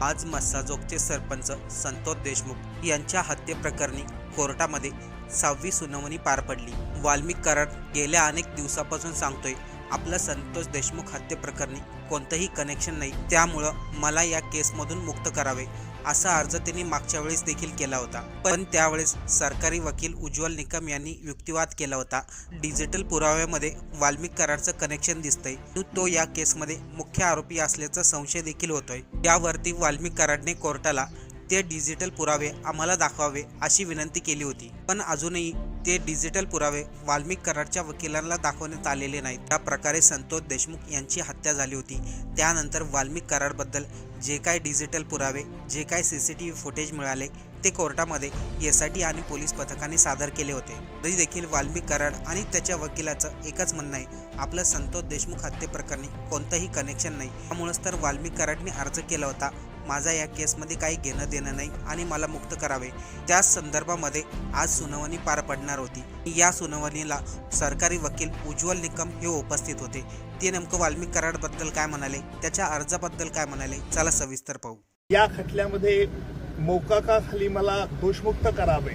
आज मस्साजोगचे सरपंच संतोष देशमुख यांच्या हत्येप्रकरणी कोर्टामध्ये सहावी सुनावणी पार पडली. वाल्मिक कराड गेल्या अनेक दिवसापासून सांगतोय आपलं संतोष देशमुख हत्येप्रकरणी कोणतंही कनेक्शन नाही. त्यामुळं मला या केसमधून मुक्त करावे. असा अर्ज त्यांनी मागच्या वेळेस देखील केला होता. पण त्यावेळेस सरकारी वकील उज्ज्वल निकम यांनी युक्तिवाद केला होता. डिजिटल पुराव्यामध्ये वाल्मिक कराडचं कनेक्शन दिसतंय. तो या केसमध्ये मुख्य आरोपी असल्याचा संशय देखील होतोय. यावरती वाल्मिक कराडने कोर्टाला ते डिजिटल पुरावे आम्हाला दाखवावे अशी विनंती केली होती. पण अजूनही ते डिजिटल पुरावे वाल्मिक कराडच्या वकिलांना दाखवण्यात आलेले नाहीत. त्या प्रकारे संतोष देशमुख यांची हत्या झाली होती. त्यानंतर वाल्मिक कराडबद्दल जे काय डिजिटल पुरावे जे काय C C T V footage मिळाले ते कोर्टामध्ये एस आय टी आणि पोलीस पथकाने सादर केले होते. तरी देखील वाल्मिक कराड आणि त्याच्या वकिलाचं एकच म्हणणं आहे आपलं संतोष देशमुख हत्येप्रकरणी कोणतंही कनेक्शन नाही. त्यामुळेच तर वाल्मिक कराडने अर्ज केला होता माझा या केसमध्ये काही घेणं देणं नाही आणि मला मुक्त करावे. त्या संदर्भामध्ये आज सुनावणी पार पडणार होती. या सुनावणीला सरकारी वकील उज्ज्वल निकम हे उपस्थित होते. ते नेमकं वाल्मिक कराडबद्दल काय म्हणाले? त्याच्या अर्जाबद्दल काय म्हणाले? चला सविस्तर पाहू. या खटल्यामध्ये मोकाकाखाली मला दोषमुक्त करावे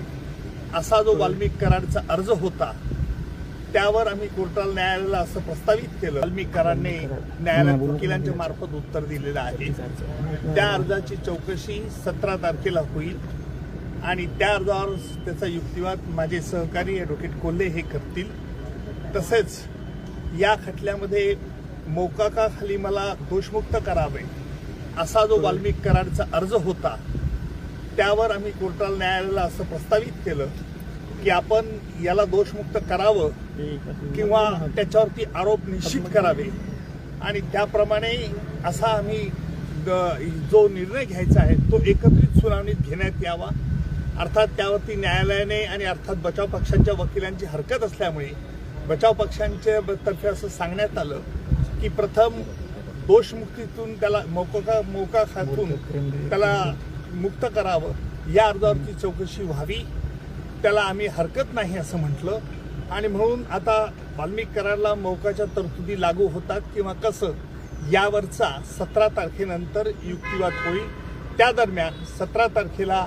असा जो वाल्मिक कराडचा अर्ज होता त्यावर आम्ही कोर्टाला न्यायालयाला असं प्रस्तावित केलं. वाल्मिक कराडने न्यायालयात वकिलांच्या मार्फत उत्तर दिलेलं आहे. त्या अर्जाची चौकशी सतरा तारखेला होईल आणि त्या अर्जावर त्याचा युक्तिवाद माझे सहकारी ॲडव्होकेट कोल्हे हे करतील. तसेच या खटल्यामध्ये मोकाकाखाली मला दोषमुक्त करावे असा जो वाल्मिक कराडचा अर्ज होता त्यावर आम्ही कोर्टाला न्यायालयाला असं प्रस्तावित केलं. की आपण याला दोषमुक्त करावं किंवा त्याच्यावरती आरोप निश्चित करावे. आणि त्याप्रमाणे असा आम्ही ग- जो निर्णय घ्यायचा आहे तो एकत्रित सुनावणीत घेण्यात यावा. अर्थात त्यावरती न्यायालयाने आणि अर्थात बचाव पक्षांच्या वकिलांची हरकत असल्यामुळे बचाव पक्षांच्या तर्फे असं सांगण्यात आलं की प्रथम दोषमुक्तीतून त्याला मोका मोका खातून त्याला मुक्त करावं. या अर्जावरती चौकशी व्हावी. त्याला आम्ही हरकत नाही असं म्हटलं. आणि म्हणून आता वाल्मिक करारला तरतुदी लागू होतात किंवा कसं यावरचा सतरा तारखेनंतर युक्तिवाद होईल. त्या दरम्यान सतरा तारखेला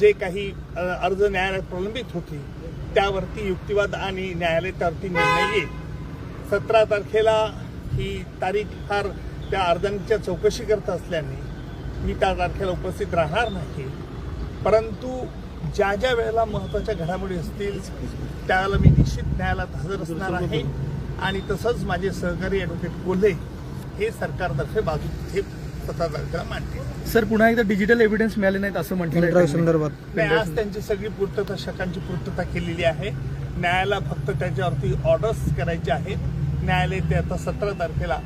जे काही अर्ज न्यायालयात प्रलंबित होती त्यावरती युक्तिवाद आणि न्यायालय त्यावरती निर्णय येईल. सतरा तारखेला ही तारीख फार त्या अर्जांच्या चौकशी करत असल्याने मी त्या तारखेला उपस्थित राहणार नाही. परंतु ज्या ज्या वेळेला महत्त्वाच्या घडामोडी असतील त्यावेळेला मी निश्चित न्यायालयात हजर असणार आहे. आणि तसंच माझे सहकारी ॲडव्होकेट कोल्हे हे सरकारतर्फे बाजू हे सर पुन्हा एकदा डिजिटल एव्हिडन्स मिळाले नाहीत असं म्हटलं संदर्भात. आज त्यांची सगळी पूर्तता शकांची पूर्तता केलेली आहे. न्यायालयाला फक्त त्याच्यावरती ऑर्डर्स करायचे आहेत. न्यायालय ते आता सतरा तारखेला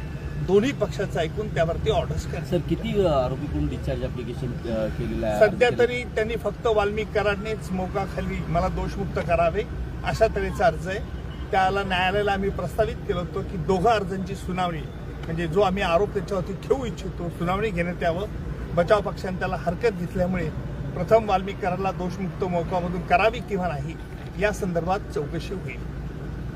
दोन्ही पक्षाचं ऐकून त्यावरती ऑर्डर्स करतील सर किती आरोपीकडून डिस्चार्ज ऍप्लिकेशन केलेलं आहे सध्या तरी त्यांनी फक्त वाल्मिक कराडनेच मोकाखाली मला दोषमुक्त करावे अशा तऱ्हेचा अर्ज आहे. त्याला न्यायालयाला आम्ही प्रस्तावित केलं होतं की दोघं अर्जांची सुनावणी म्हणजे जो आम्ही आरोप त्याच्यावरती ठेवू इच्छितो सुनावणी घेण्यात यावं. बचाव पक्षाने त्याला हरकत घेतल्यामुळे प्रथम वाल्मिक कराडला दोषमुक्त मोकामधून करावी किंवा नाही या संदर्भात चौकशी होईल.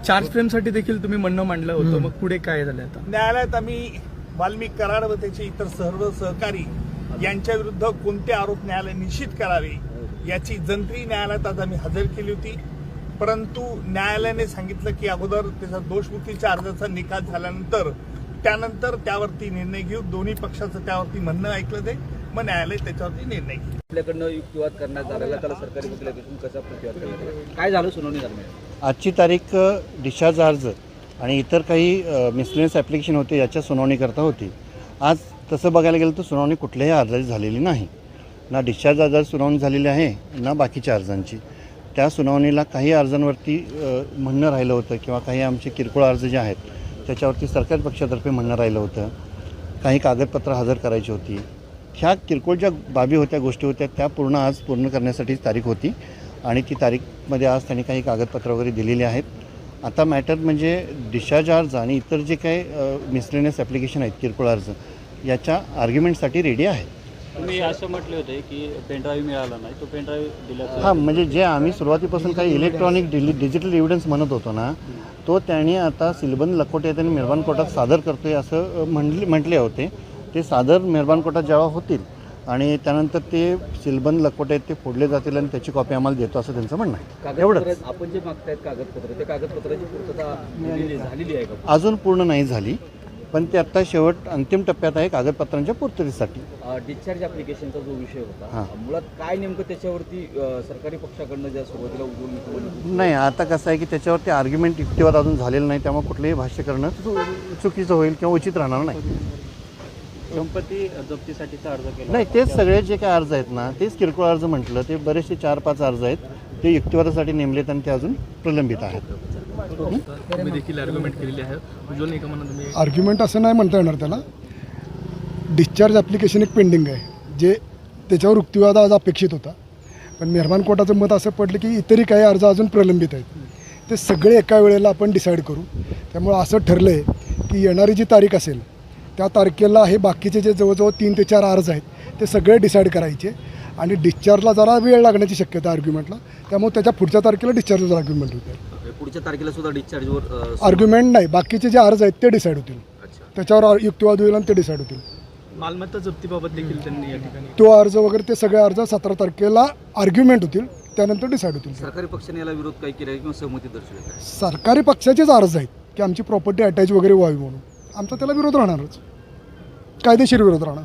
चार्ज फ्रेमसाठी देखील तुम्ही म्हणणं मांडलं होतं. मग पुढे काय झालं आता? न्यायालयात आम्ही वाल्मिक कराड व त्याचे इतर सर्व सहकारी यांच्या विरुद्ध कोणते आरोप न्यायालय निश्चित करावे याची जंत्री न्यायालयात आज आम्ही हजर केली होती. परंतु न्यायालयाने सांगितलं की अगोदर त्याचा दोषमुक्तीच्या अर्जाचा निकाल झाल्यानंतर त्यानंतर त्यावरती निर्णय घेऊ. दोन्ही पक्षाचं त्यावरती म्हणणं ऐकलं जाईल. मग न्यायालय त्याच्यावरती निर्णय घेईल. आपल्याकडनं युक्तिवाद करण्यात आलेला त्याला सरकारी वकिलाकडून कसा प्रतिवाद करण्यात आला? काय झालं सुनावणी दरम्यान? आजची तारीख डिस्चार्ज अर्ज आणि इतर काही मिसलेनियस ॲप्लिकेशन होते याच्या सुनावणीकरता होती. आज तसं बघायला गेलं तर सुनावणी कुठल्याही अर्जाची झालेली नाही. ना डिस्चार्ज अर्जाची सुनावणी झालेली आहे ना बाकीच्या अर्जांची. त्या सुनावणीला काही अर्जांवरती म्हणणं राहिलं होतं किंवा काही आमचे किरकोळ अर्ज जे आहेत त्याच्यावरती सरकारी पक्षातर्फे म्हणणं राहिलं होतं. काही कागदपत्र हजर करायची होती. ह्या किरकोळ ज्या बाबी होत्या गोष्टी होत्या त्या पूर्ण आज पूर्ण करण्यासाठी तारीख होती. आणि ती तारीखमध्ये आज त्यांनी काही कागदपत्र वगैरे दिलेली आहेत. आता मॅटर म्हणजे डिस्चार्ज अर्ज आणि इतर जे काही मिसलेनियस ॲप्लिकेशन आहेत किरकोळ अर्ज याच्या आर्ग्युमेंटसाठी रेडी आहे. तुम्ही असं म्हटले होते की पेनड्राईव्ह मिळाला नाही तो पेनड्राईव्ह दिल्याचं हां म्हणजे जे आम्ही सुरुवातीपासून काही इलेक्ट्रॉनिक डिलि डिजिटल एव्हिडन्स म्हणत होतो ना तो त्यांनी आता सिलबंद लखोटे त्यांनी मेहरबान कोर्टात सादर करतोय असं म्हणले म्हटले होते. ते सादर मेहरबान कोर्टात जेव्हा होतील आणि त्यानंतर ते सिलबंद लखवटे आहेत ते फोडले जातील आणि त्याची कॉपी आम्हाला देतो असं त्यांचं म्हणणं आहे. एवढंच. आपण जे मागतायत कागदपत्र ते कागदपत्राची पूर्तता झालेली आहे का? अजून पूर्ण नाही झाली पण ते आत्ता शेवट अंतिम टप्प्यात आहे कागदपत्रांच्या पूर्ततेसाठी. डिस्चार्ज ॲप्लिकेशनचा जो विषय हां. होता मुळात काय नेमकं त्याच्यावरती सरकारी पक्षाकडनं ज्या सुरुवातीला उजवून निघून नाही आता कसं आहे की त्याच्यावरती आर्ग्युमेंट युक्तिवाद अजून झालेलं नाही त्यामुळे कुठलंही भाष्य करणं चुकीचं होईल किंवा उचित राहणार नाही. संपत्ती जप्तीसाठीचा अर्ज केला नाही तेच सगळे जे काही अर्ज आहेत ना तेच किरकोळ अर्ज म्हटलं ते बरेचसे चार पाच अर्ज आहेत ते युक्तिवादासाठी नेमलेत आणि ते अजून प्रलंबित आहेत. तुम्ही देखील आर्ग्युमेंट केलेली आहे. उज्ज्वल निकम म्हणून तुम्ही आर्ग्युमेंट असं नाही म्हणता येणार त्याला. डिस्चार्ज ॲप्लिकेशन एक पेंडिंग आहे जे त्याच्यावर युक्तिवाद आज अपेक्षित होता. पण मेहरबान कोर्टाचं मत असं पडलं की इतरही काही अर्ज अजून प्रलंबित आहेत. ते सगळे एका वेळेला आपण डिसाईड करू. त्यामुळं असं ठरलं आहे की येणारी जी तारीख असेल त्या तारखेला हे बाकीचे जे जवळजवळ तीन ते चार अर्ज आहेत ते सगळे डिसाईड करायचे. आणि डिस्चार्जला जरा वेळ लागण्याची शक्यता आहे आर्ग्युमेंटला त्यामुळे त्याच्या पुढच्या तारखेला डिस्चार्जचं आर्ग्युमेंट होते. पुढच्या तारखेला सुद्धा डिस्चार्जवर आर्ग्युमेंट नाही. बाकीचे जे अर्ज आहेत ते डिसाईड होतील. त्याच्यावर युक्तिवाद होईल आणि ते डिसाईड होतील. मालमत्ता जप्तीबाबत देखील त्यांनी या ठिकाणी तो अर्ज वगैरे ते सगळे अर्ज सतरा तारखेला आर्ग्युमेंट होतील त्यानंतर डिसाईड होतील. सरकारी पक्षाने याला विरोध काही केला किंवा सहमती दर्शवली? सरकारी पक्षाचेच अर्ज आहेत की आमची प्रॉपर्टी अटॅच वगैरे व्हावी म्हणून. आमचा त्याला विरोध राहणारच. कायदेशीर विरोध राहणार.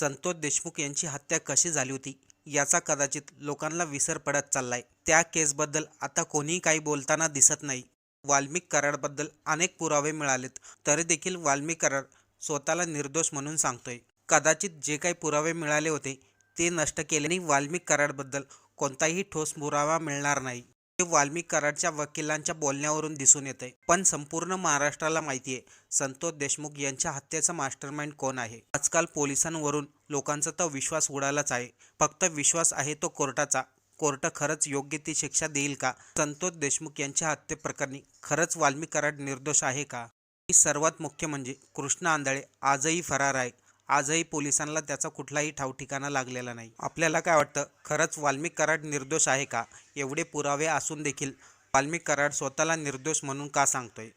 संतोष देशमुख यांची हत्या कशी झाली होती याचा कदाचित लोकांना विसर पडत चाललाय. त्या केसबद्दल आता कोणीही काही बोलताना दिसत नाही. वाल्मिक कराडबद्दल अनेक पुरावे मिळालेत तरी देखील वाल्मिक कराड स्वतःला निर्दोष म्हणून सांगतोय. कदाचित जे काही पुरावे मिळाले होते ते नष्ट केल्याने वाल्मिक कराडबद्दल कोणताही ठोस पुरावा मिळणार नाही. हे वाल्मिक कराडच्या वकिलांच्या बोलण्यावरून दिसून येते पण संपूर्ण महाराष्ट्राला माहिती आहे संतोष देशमुख यांच्या हत्येचा मास्टरमाइंड कोण आहे? आजकाल पोलिसांवरून लोकांचा तर विश्वास उडालाच आहे. फक्त विश्वास आहे तो कोर्टाचा. कोर्ट खरंच योग्य ती शिक्षा देईल का? संतोष देशमुख यांच्या हत्येप्रकरणी खरंच वाल्मिक कराड निर्दोष आहे का? ही सर्वात मुख्य म्हणजे कृष्ण आंधळे आजही फरार आहे. आजही पोलिसांना त्याचा कुठलाही ठावठिकाणा लागलेला नाही. आपल्याला काय वाटतं खरंच वाल्मिक कराड निर्दोष आहे का? एवढे पुरावे असून देखील वाल्मिक कराड स्वतःला निर्दोष म्हणून का सांगतोय?